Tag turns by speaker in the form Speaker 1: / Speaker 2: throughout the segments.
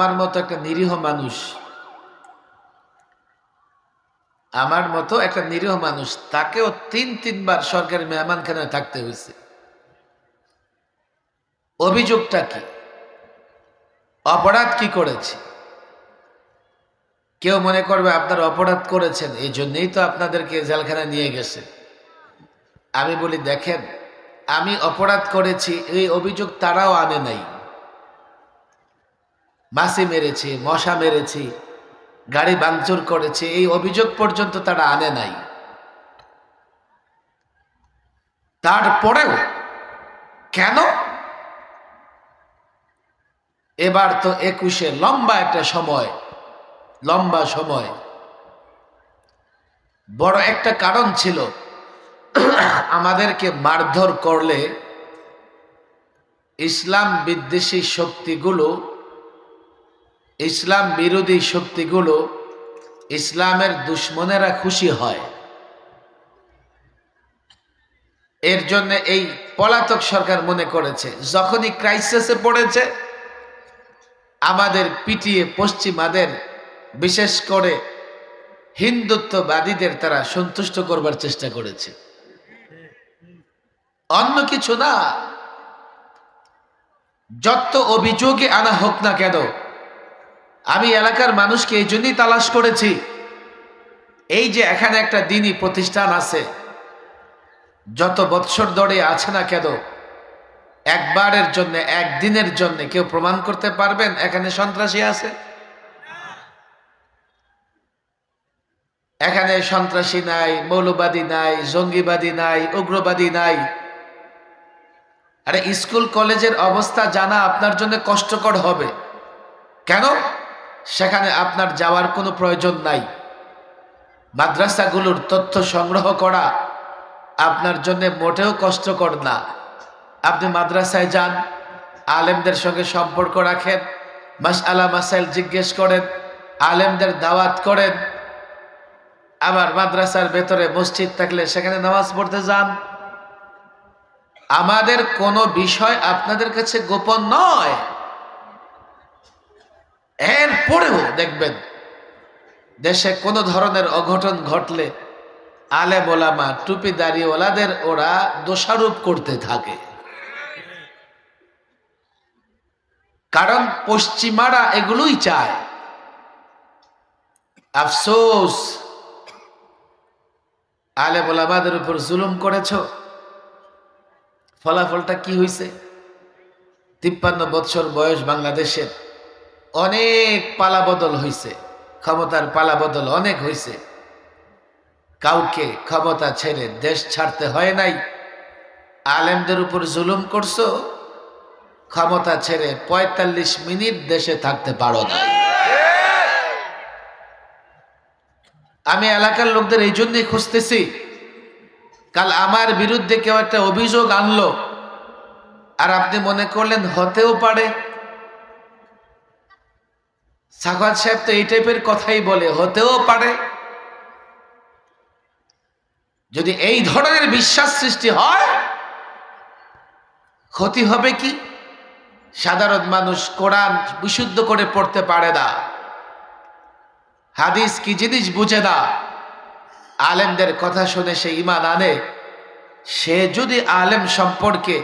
Speaker 1: আমার মতো একটা নিরীহ মানুষ, আমার মতো একটা নিরীহ মানুষ, তাকেও তিন, তিনবার সরকারি মেহমানখানায় থাকতে হয়েছে। অভিযোগটা কি? অপরাধ কি করেছে? কেউ মনে করবে আপনার অপরাধ করেছেন, এই জন্যই তো আপনাদেরকে জেলখানায় নিয়ে গেছে। আমি বলি, দেখেন, আমি অপরাধ করেছি, এই অভিযোগ তারাও আনে নাই। মাসি মেরেছি, মশা মেরেছি, গাড়ি ভাঙচুর করেছে, এই অভিযোগ পর্যন্ত তারা আনে নাই। তারপরেও কেন? এবার তো একুশে লম্বা একটা সময়, লম্বা সময়। বড় একটা কারণ ছিল, আমাদেরকে মারধর করলে ইসলাম বিদ্বেষী শক্তিগুলো ইসলাম বিরোধী শক্তিগুলো ইসলামের দুশ্মনেরা খুশি হয়। এর জন্য এই পলাতক সরকার মনে করেছে, যখনই ক্রাইসিসে পড়েছে, আমাদের পিটিয়ে পশ্চিমাদের, বিশেষ করে হিন্দুত্ববাদীদের তারা সন্তুষ্ট করবার চেষ্টা করেছে। অন্য কিছু না, যত অভিযোগে আনা হোক না কেন আমি এলাকার মানুষকে এই জন্যই তালাশ করেছি। এই যে এখানে একটা দিনই প্রতিষ্ঠান আছে, যত বৎসর ধরে আছে না কেন, একবারের জন্য, একদিনের জন্য কেউ প্রমাণ করতে পারবেন এখানে সন্ত্রাসী আছে? এখানে সন্ত্রাসী নাই, মৌলবাদী নাই, জঙ্গিবাদী নাই, উগ্রবাদী নাই। আরে স্কুল, কলেজের অবস্থা জানা আপনার জন্য কষ্টকর হবে। কেন? সেখানে আপনার যাওয়ার কোনো প্রয়োজন নাই। মাদ্রাসাগুলোর তথ্য সংগ্রহ করা আপনার জন্য মোটেও কষ্টকর না। আপনি মাদ্রাসায় যান, আলেমদের সঙ্গে সম্পর্ক রাখেন মাস আলা মাসাইল জিজ্ঞেস করেন, আলেমদের দাওয়াত করেন। আবার মাদ্রাসার ভেতরে মসজিদ থাকলে সেখানে নামাজ পড়তে যান। আমাদের কোনো বিষয় আপনাদের কাছে গোপন নয়। এরপরেও দেখবেন দেশে কোনো ধরনের অঘটন ঘটলে আলে বোলামা টুপি দাড়িওয়ালাদের ওরা দোষারোপ করতে থাকে। কারণ পশ্চিমারা এগুলোই চায়। আফসোস আলে বোলামাদের উপর জুলুম করেছ? ফলাফলটা কি হয়েছে তিপ্পান্ন বৎসর বয়স বাংলাদেশের। অনেক পালাবদল হয়েছে ক্ষমতার পালাবদল অনেক হয়েছে কাউকে ক্ষমতা ছেড়ে দেশ ছাড়তে হয় নাই। আলেমদের উপর জুলুম করছ? ক্ষমতা ছেড়ে ৪৫ মিনিট দেশে থাকতে পারো না। আমি এলাকার লোকদের এই জন্যই খুঁজতেছি। কাল আমার বিরুদ্ধে কেউ একটা অভিযোগ আনলো। আর আপনি মনে করলেন হতেও পারে। সাখাত সাহেব তো এই টাইপের কথাই বলে, হতেও পারে। যদি এই ধরনের বিশ্বাস সৃষ্টি হয়, ক্ষতি হবে কি? সাধারণ মানুষ কোরআন বিশুদ্ধ করে পড়তে পারে না। হাদিস কি জিনিস বুঝে না। আলেমদের কথা শুনে সে ইমান আনে। সে যদি আলেম সম্পর্কে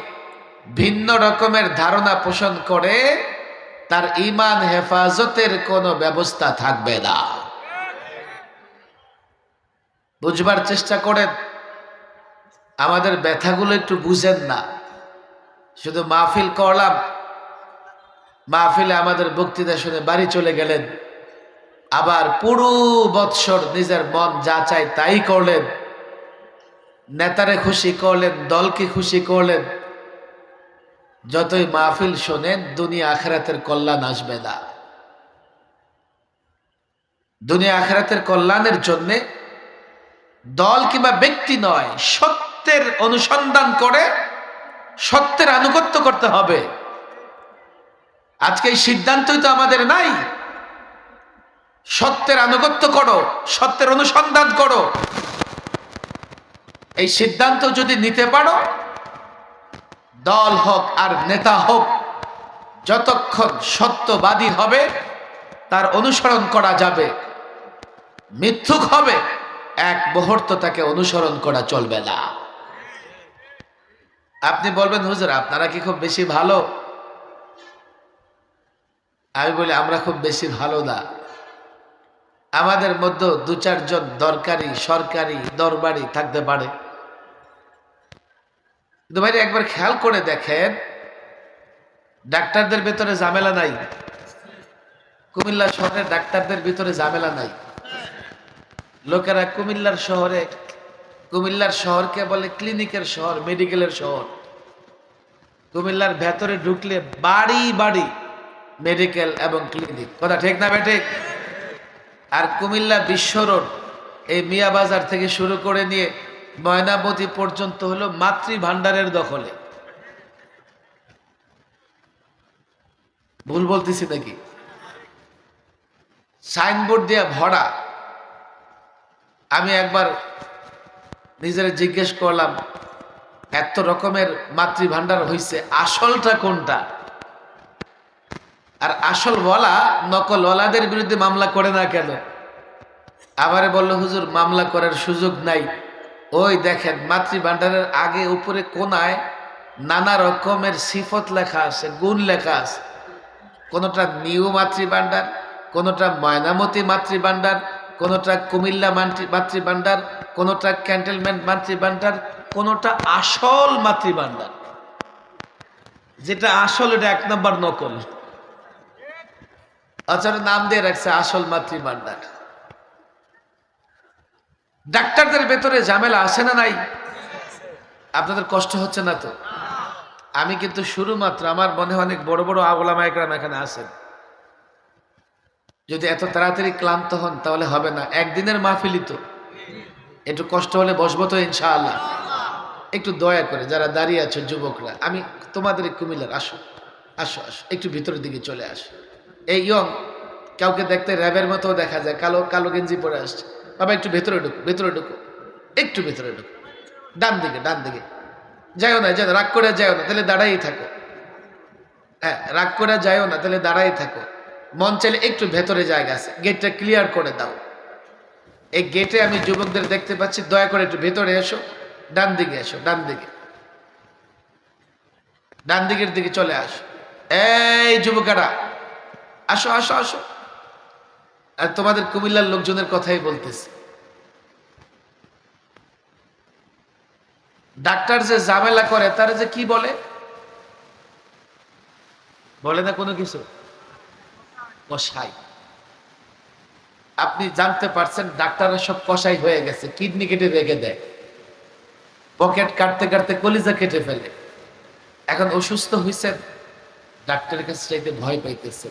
Speaker 1: ভিন্ন রকমের ধারণা পোষণ করে তার ইমান হেফাজতের কোনো ব্যবস্থা থাকবে না। বুঝবার চেষ্টা করেন, আমাদের ব্যথাগুলো একটু বুঝেন না। শুধু মাহফিল করলাম, মাহফিলে আমাদের বক্তৃতা শুনে বাড়ি চলে গেলেন। আবার পুরো বৎসর নিজের মন যা চাই তাই করলেন। নেতারে খুশি করলেন, দলকে খুশি করলেন। যতই মাহফিল শোনেন, দুনিয়া আখেরাতের কল্যাণ আসবে না। দুনিয়া আখরাতের কল্যাণের জন্য দল কিংবা ব্যক্তি নয়, সত্যের অনুসন্ধান করে, সত্যের আনুগত্য করতে হবে। আজকে এই সিদ্ধান্তই তো আমাদের নাই। সত্যের আনুগত্য করো, সত্যের অনুসন্ধান করো। এই সিদ্ধান্ত যদি নিতে পারো দল হোক আর নেতা হোক, যতক্ষণ সত্যবাদী হবে, তার অনুসরণ করা যাবে। মিথ্যুক হবে, এক মুহূর্ত তাকে অনুসরণ করা চলবে না। আপনি বলবেন, হুজুর, আপনারা কি খুব বেশি ভালো? আমি বলি, আমরা খুব বেশি ভালো না। আমাদের মধ্যে দু চারজন দরকারি, সরকারি, দরবারি থাকতে পারে। কিন্তু ভাই, একবার খেয়াল করে দেখেন, ডাক্তারদের ভেতরে ঝামেলা নাই। কুমিল্লা শহরের ডাক্তারদের ভিতরে ঝামেলা নাই। লোকেরা কুমিল্লার শহরে, কুমিল্লার শহরকে বলে ক্লিনিকের শহর, মেডিকেলের শহর। কুমিল্লার ভেতরে ঢুকলে বাড়ি বাড়ি মেডিকেল এবং ক্লিনিক। কথা ঠিক না বেঠিক আর কুমিল্লা বিশ্ব রোড, এই মিয়া বাজার থেকে শুরু করে নিয়ে ময়নাবতী পর্যন্ত হলো মাতৃ ভান্ডারের দখলে। ভুল বলতেছি নাকি? সাইনবোর্ড দিয়ে ভরা। আমি একবার নিজের জিজ্ঞেস করলাম, এত রকমের মাতৃ ভান্ডার হয়েছে আসলটা কোনটা? আর আসল বলা নকল ওলাদের বিরুদ্ধে মামলা করে না কেন? আবার বলল, হুজুর, মামলা করার সুযোগ নাই। ওই দেখেন মাতৃ ভান্ডারের আগে উপরে কোনায় নানা রকমের সিফত লেখা আছে, গুণ লেখা আছে। কোনোটা নিউ মাতৃ ভান্ডার কোনোটা ময়নামতি মাতৃ ভান্ডার কোনোটা কুমিল্লা মাতৃ মাতৃ ভান্ডার কোনোটা ক্যান্টেলমেন্ট মাতৃ ভান্ডার কোনোটা আসল মাতৃ ভান্ডার যেটা আসল, এটা এক নম্বর নকল। আচ্ছা নাম দিয়ে রাখছে আসল মাতৃ ভান্ডার ডাক্তারদের ভেতরে ঝামেলা আসে না নাই? আপনাদের কষ্ট হচ্ছে না তো? আমি কিন্তু শুরুমাত্র আমার মনে হয় অনেক বড় বড় আবলামা একরাম এখানে আছেন। যদি এত তাড়াতাড়ি ক্লান্ত হন, তাহলে হবে না। একদিনের মাহফিলি তো। একটু কষ্ট হলে বসবো তো ইনশাআল্লাহ। একটু দয়া করে, যারা দাঁড়িয়ে আছে যুবকরা, আমি তোমাদের কুমিল্লার, আসো আসো আসো, একটু ভিতরের দিকে চলে আসো। এই ইয়ং, কাউকে দেখতে র্যাবের মতো দেখা যায়, কালো কালো গেঞ্জি পরে আসছে। বাবা, একটু ভেতরে ঢুকো ভেতরে ঢুকো। একটু ভেতরে ঢুকো। ডান দিকে ডান দিকে। যাইও না যাও রাগ করে যাইও না, তাহলে দাঁড়াই থাকো। হ্যাঁ রাগ করে যাইও না, তাহলে দাঁড়াই থাকো। মন চাইলে একটু ভেতরে জায়গা আছে গেটটা ক্লিয়ার করে দাও। এই গেটে আমি যুবকদের দেখতে পাচ্ছি, দয়া করে একটু ভেতরে এসো। ডান দিকে এসো, ডান দিকে। ডান দিকের দিকে চলে আসো। এই যুবকেরা, আসো আসো আসো। আর তোমাদের কুমিল্লার লোকজনের কথাই বলতেছি। ডাক্তার যে ঝামেলা করে, তারা যে কি বলে? বলে না কোনো কিছু? কষাই আপনি জানতে পারছেন, ডাক্তাররা সব কষাই হয়ে গেছে, কিডনি কেটে রেখে দেয়। পকেট কাটতে কাটতে কলিজা কেটে ফেলে। এখন অসুস্থ হয়েছেন ডাক্তারের কাছে চাইতে ভয় পাইতেছে।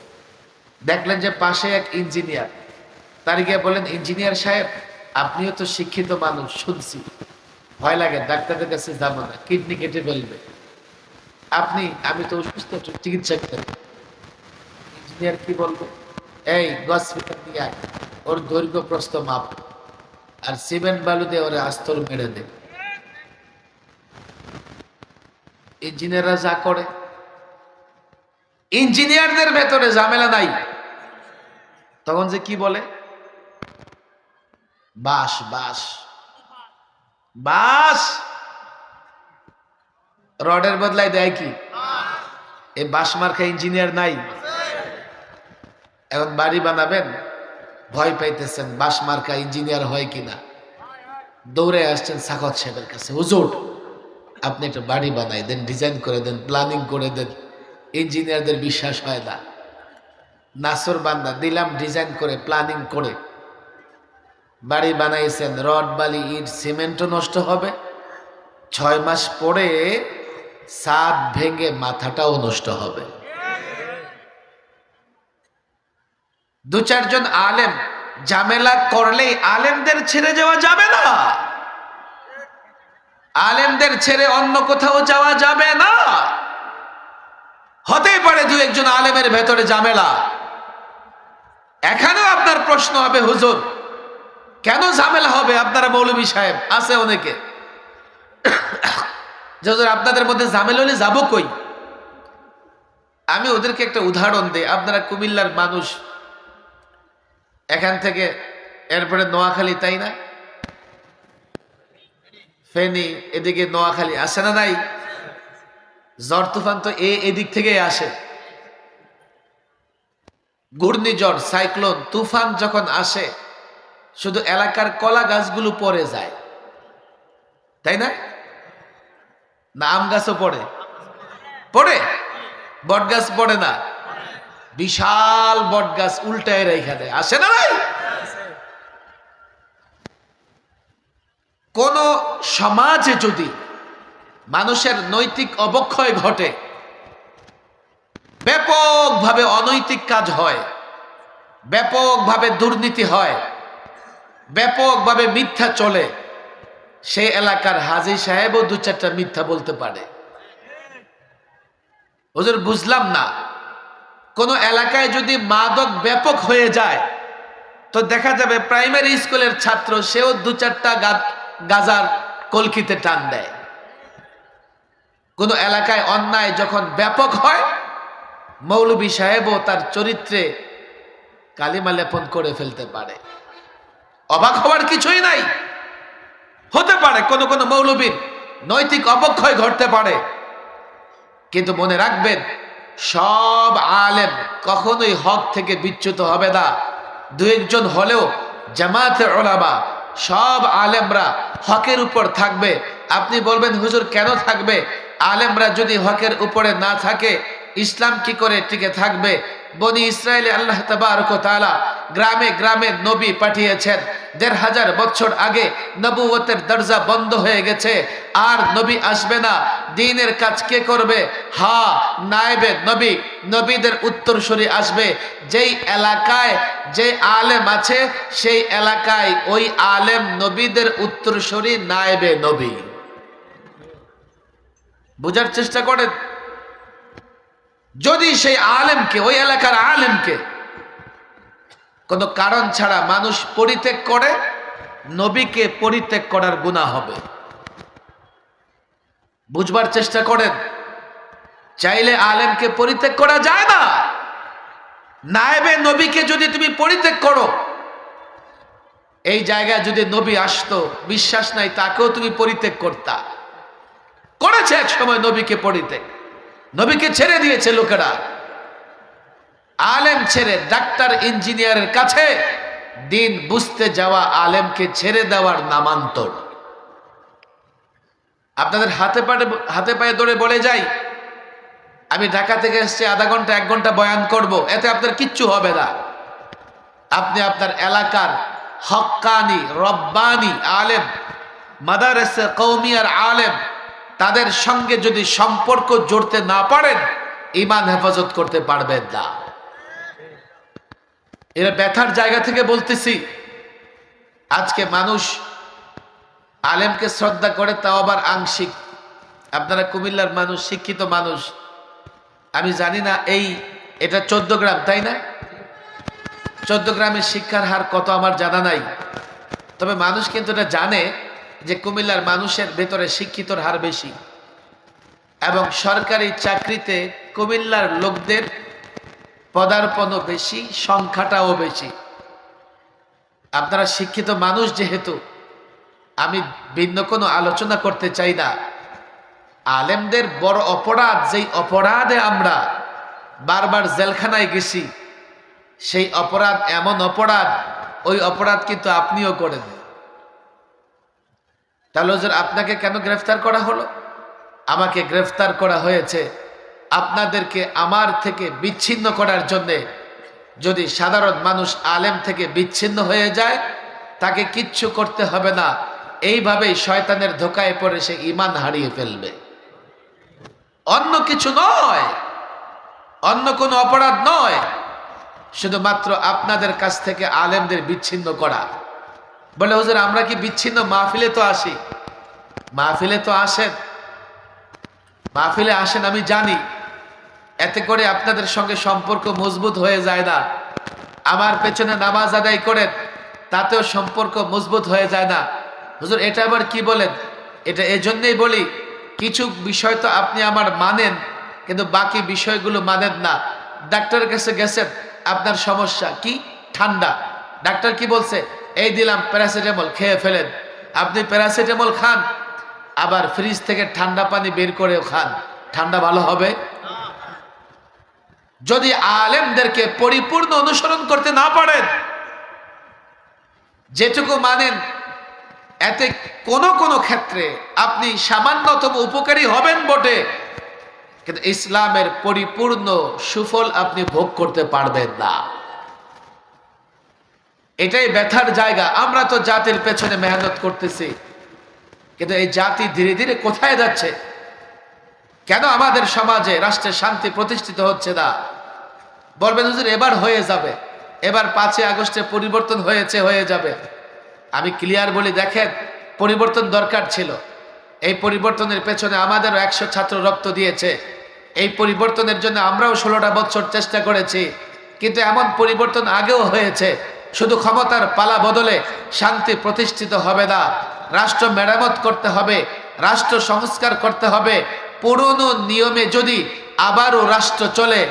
Speaker 1: দেখলেন যে পাশে এক ইঞ্জিনিয়ার। তার গিয়ে বলেন ইঞ্জিনিয়ার সাহেব, আপনিও তো শিক্ষিত মানুষ, শুনছি। ভয় লাগে ডাক্তারের কাছে যাব না, কিডনি কেটে ফেলবে। আপনি, আমি তো অসুস্থ চিকিৎসা করেন ইঞ্জিনিয়ার কি বলব এই গছ। ওর দৈর্ঘ্য প্রস্থ মাপ, আর সিমেন্ট বালু দিয়ে ওরে আস্তর মেরে দে। ইঞ্জিনিয়াররা যা করে, ইঞ্জিনিয়ারদের ভেতরে ঝামেলা নাই। তখন যে কি বলে? বাস বাস। বাস! রডের বদলায় দেয় কি? এই বাস মার্কা ইঞ্জিনিয়ার নাই। এখন বাড়ি বানাবেন, ভয় পাইতেছেন বাস মার্কা ইঞ্জিনিয়ার হয় কিনা। দৌড়ে আসছেন সাকত সাহেবের কাছে। হুজুর, আপনি একটা বাড়ি বানাই দেন, ডিজাইন করে দেন, প্ল্যানিং করে দেন। ইঞ্জিনিয়ারদের বিশ্বাস হয় না। নাসর বান্দা, দিলাম ডিজাইন করে প্ল্যানিং করে। বাড়ি বানাইছেন, রড, বালি, ইট, সিমেন্টও নষ্ট হবে। ছয় মাস পরে সাত ভেঙে মাথাটাও নষ্ট হবে। দু চারজন আলেম, ঝামেলা করলেই আলেমদের ছেড়ে যাওয়া যাবে না। আলেমদের ছেড়ে অন্য কোথাও যাওয়া যাবে না। হতেই পারে দু একজন আলেমের ভেতরে ঝামেলা। এখানেও আপনার প্রশ্ন হবে, হুজুর, কেন ঝামেলা হবে? আপনারা মৌলবী সাহেব, আছে অনেকে। হুজুর, আপনাদের মধ্যে ঝামেলা হলে যাব কই? আমি ওদেরকে একটা উদাহরণ দিই। আপনারা কুমিল্লার মানুষ। এখান থেকে এরপরে নোয়াখালী, তাই না? ফেনি, এদিকে নোয়াখালী আসে না নাই? ঝড় তুফান তো এদিক থেকে আসে। ঘূর্ণিঝড়, সাইক্লোন, তুফান যখন আসে, শুধু এলাকার কলা গাছগুলো পড়ে যায়। তাই না? না, আম গাছও পড়ে। পড়ে? বট গাছ পড়ে না। বিশাল বট গাছ উল্টায় রেখে দেয়। আসে না ভাই? কোন সমাজে যদি মানুষের নৈতিক অবক্ষয় ঘটে ব্যাপকভাবে অনৈতিক কাজ হয়, ব্যাপকভাবে দুর্নীতি হয়, ব্যাপকভাবে মিথ্যা চলে। সেই এলাকার হাজি সাহেবও দু চারটা মিথ্যা বলতে পারে। ওদের বুঝলাম না। কোন এলাকায় যদি মাদক ব্যাপক হয়ে যায়, তো দেখা যাবে প্রাইমারি স্কুলের ছাত্র সেও দু চারটা গাজার কলকিতে টান দেয়। কোন এলাকায় অন্যায় যখন ব্যাপক হয় মৌলবী সাহেবও তার চরিত্রে কালিমা লেপন করে ফেলতে পারে। অবাক হওয়ার কিছুই নাই। হতে পারে কোন কোন মৌলবীর নৈতিক অবক্ষয় ঘটতে পারে। কিন্তু মনে রাখবেন, সব আলেম কখনোই হক থেকে বিচ্যুত হবে না। দু একজন হলেও জামাতে ওলামা সব আলেমরা হকের উপর থাকবে। আপনি বলবেন, হুজুর, কেন থাকবে? আলেমরা যদি হকের উপরে না থাকে ইসলাম কি করে টিকে থাকবে? বনি ইসরায়েলে আল্লাহ তাআলা গ্রামে গ্রামে নবী পাঠিয়েছেন। দেড় হাজার বছর আগে নবুয়তের দরজা বন্ধ হয়ে গেছে। আর নবী আসবে না। দিনের কাজ কে করবে? হা নাইবে নবী। নবীদের উত্তরসূরি আসবে। যেই এলাকায় যে আলেম আছে, সেই এলাকায় ওই আলেম নবীদের উত্তরসূরি নাইবে নবী। বোঝার চেষ্টা করেন? যদি সেই আলেমকে, ওই এলাকার আলেমকে কোনো কারণ ছাড়া মানুষ পরিত্যাগ করে, নবীকে পরিত্যাগ করার গুণা হবে। বুঝবার চেষ্টা করেন, চাইলে আলেমকে পরিত্যাগ করা যায় না। নায়েবে নবীকে যদি তুমি পরিত্যাগ করো, এই জায়গায় যদি নবী আসতো, বিশ্বাস নাই, তাকেও তুমি পরিত্যাগ করতা। করেছে এক সময় নবীকে পরিত্যাগ। নবীকে ছেড়ে দিয়েছে লোকেরা। আলেম ছেড়ে, ডাক্তার, ইঞ্জিনিয়ারের কাছে দিন বুঝতে যাওয়া আলেমকে ছেড়ে দেওয়ার নামান্তর। আপনাদের হাতে পায়ে হাতে পায়ে ধরে বলে যাই, আমি ঢাকা থেকে এসেছি, আধা ঘণ্টা, এক ঘণ্টা বয়ান করব, এতে আপনার কিচ্ছু হবে না। আপনি আপনার এলাকার হক্কানি রব্বানি আলেম, মাদারেসে কৌমিয়ার আলেম তাদের সঙ্গে যদি সম্পর্ক জড়তে না পারেন ইমান হেফাজত করতে পারবেন না। এরা ব্যথার জায়গা থেকে বলতেছি, আজকে মানুষ আলেমকে শ্রদ্ধা করে তাও আবার আংশিক। আপনারা কুমিল্লার মানুষ, শিক্ষিত মানুষ। আমি জানি না এই, এটা চোদ্দ গ্রাম, তাই না? চোদ্দ গ্রামের শিক্ষার হার কত আমার জানা নাই। তবে মানুষ কিন্তু এটা জানে যে কুমিল্লার মানুষের ভেতরে শিক্ষিতর হার বেশি। এবং সরকারি চাকরিতে কুমিল্লার লোকদের পদার্পণও বেশি, সংখ্যাটাও বেশি। আপনারা শিক্ষিত মানুষ যেহেতু, আমি ভিন্ন কোনো আলোচনা করতে চাই না। আলেমদের বড় অপরাধ, যেই অপরাধে আমরা বারবার জেলখানায় গেছি, সেই অপরাধ, এমন অপরাধ, ওই অপরাধ কিন্তু আপনিও করেন। তাহলে আপনাকে কেন গ্রেফতার করা হলো? আমাকে গ্রেফতার করা হয়েছে আপনাদেরকে আমার থেকে বিচ্ছিন্ন করার জন্যে। যদি সাধারণ মানুষ আলেম থেকে বিচ্ছিন্ন হয়ে যায়, তাকে কিচ্ছু করতে হবে না। এইভাবেই শয়তানের ধোকায় পড়ে সে ইমান হারিয়ে ফেলবে। অন্য কিছু নয়। অন্য কোনো অপরাধ নয়। শুধুমাত্র আপনাদের কাছ থেকে আলেমদের বিচ্ছিন্ন করা। বলে, হুজুর, আমরা কি বিচ্ছিন্ন? মাহফিলে তো আসি। মাহফিলে তো আসেন। মাহফিলে আসেন, আমি জানি। এতে করে আপনাদের সঙ্গে সম্পর্ক মজবুত হয়ে যায় না। আমার পেছনে নামাজ আদায় করেন, তাতেও সম্পর্ক মজবুত হয়ে যায় না। হুজুর, এটা আবার কি বলেন? এটা এজন্যই বলি, কিছু বিষয় তো আপনি আমার মানেন, কিন্তু বাকি বিষয়গুলো মানেন না। ডাক্তারের কাছে গেছেন, আপনার সমস্যা কি? ঠান্ডা। ডাক্তার কি বলছে? এই দিলাম প্যারাসিটামল, খেয়ে ফেলেন। আপনি প্যারাসিটামল খান, আবার ফ্রিজ থেকে ঠান্ডা পানি বের করেও খান। ঠান্ডা ভালো হবে। যদি আলেমদেরকে পরিপূর্ণ অনুসরণ করতে না পারেন, যেটুকু মানেন, এতে কোনো কোনো ক্ষেত্রে আপনি সামান্যতম উপকারী হবেন বটে। কিন্তু ইসলামের পরিপূর্ণ সুফল আপনি ভোগ করতে পারবেন না। এটাই ব্যথার জায়গা। আমরা তো জাতির পেছনে মেহনত করতেছি। কিন্তু এই জাতি ধীরে ধীরে কোথায় যাচ্ছে? কেন আমাদের সমাজে রাষ্ট্রের শান্তি প্রতিষ্ঠিত হচ্ছে না? বলবেন, হুজুর, এবার হয়ে যাবে। এবার পাঁচই আগস্টে পরিবর্তন হয়েছে, হয়ে যাবে। আমি ক্লিয়ার বলি, দেখেন, পরিবর্তন দরকার ছিল। এই পরিবর্তনের পেছনে আমাদেরও একশো ছাত্র রক্ত দিয়েছে। এই পরিবর্তনের জন্য আমরাও ষোলোটা বছর চেষ্টা করেছি। কিন্তু এমন পরিবর্তন আগেও হয়েছে। শুধু ক্ষমতার পালা বদলে শান্তি প্রতিষ্ঠিত হবে না। রাষ্ট্র মেরামত করতে হবে, রাষ্ট্র সংস্কার করতে হবে। পুরনো নিয়মে যদি আবারও রাষ্ট্র চলে,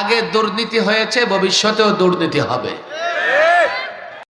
Speaker 1: আগে দুর্নীতি হয়েছে, ভবিষ্যতেও দুর্নীতি হবে।